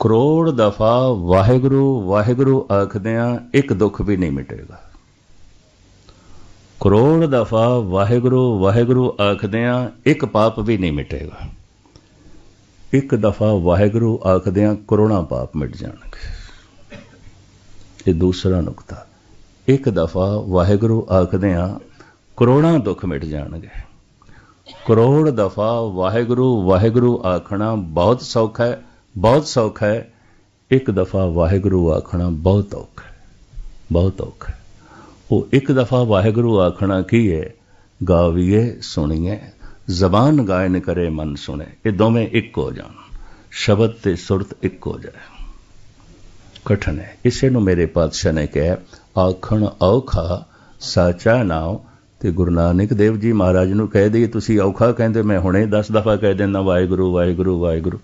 ਕਰੋੜ ਦਫਾ ਵਾਹਿਗੁਰੂ ਵਾਹਿਗੁਰੂ ਆਖਦਿਆਂ ਇੱਕ ਦੁੱਖ ਵੀ ਨਹੀਂ ਮਿਟੇਗਾ। ਕਰੋੜ ਦਫਾ ਵਾਹਿਗੁਰੂ ਵਾਹਿਗੁਰੂ ਆਖਦਿਆਂ ਇੱਕ ਪਾਪ ਵੀ ਨਹੀਂ ਮਿਟੇਗਾ। ਇੱਕ ਦਫਾ ਵਾਹਿਗੁਰੂ ਆਖਦਿਆਂ ਕਰੋੜਾਂ ਪਾਪ ਮਿਟ ਜਾਣਗੇ। ਇਹ ਦੂਸਰਾ ਨੁਕਤਾ। ਇੱਕ ਦਫਾ ਵਾਹਿਗੁਰੂ ਆਖਦਿਆਂ ਕਰੋੜਾਂ ਦੁੱਖ ਮਿਟ ਜਾਣਗੇ। ਕਰੋੜ ਦਫਾ ਵਾਹਿਗੁਰੂ ਵਾਹਿਗੁਰੂ ਆਖਣਾ ਬਹੁਤ ਸੌਖਾ ਹੈ। ਬਹੁਤ ਸੌਖਾ ਹੈ। ਇੱਕ ਦਫਾ ਵਾਹਿਗੁਰੂ ਆਖਣਾ ਬਹੁਤ ਔਖਾ ਬਹੁਤ ਔਖਾ ਉਹ ਇੱਕ ਦਫਾ ਵਾਹਿਗੁਰੂ ਆਖਣਾ ਕੀ ਹੈ? ਗਾਵੀਏ, ਸੁਣੀਏ। ਜ਼ਬਾਨ ਗਾਇਨ ਕਰੇ, ਮਨ ਸੁਣੇ। ਇਹ ਦੋਵੇਂ ਇੱਕ ਹੋ ਜਾਣ। ਸ਼ਬਦ ਤੇ ਸੁਰਤ ਇੱਕ ਹੋ ਜਾਏ। ਕਠਨ ਹੈ। ਇਸੇ ਨੂੰ ਮੇਰੇ ਪਾਤਸ਼ਾਹ ਨੇ ਕਿਹਾ, ਆਖਣ ਔਖਾ, ਸਾਚਾ ਨਾਮ ਤੇ ਗੁਰੂ ਨਾਨਕ ਦੇਵ ਜੀ ਮਹਾਰਾਜ ਨੂੰ ਕਹਿ ਦਈ ਤੁਸੀਂ ਔਖਾ ਕਹਿੰਦੇ, ਮੈਂ ਹੁਣੇ 10 ਦਫਾ ਕਹਿ ਦਿੰਦਾ, ਵਾਹਿਗੁਰੂ ਵਾਹਿਗੁਰੂ ਵਾਹਿਗੁਰੂ।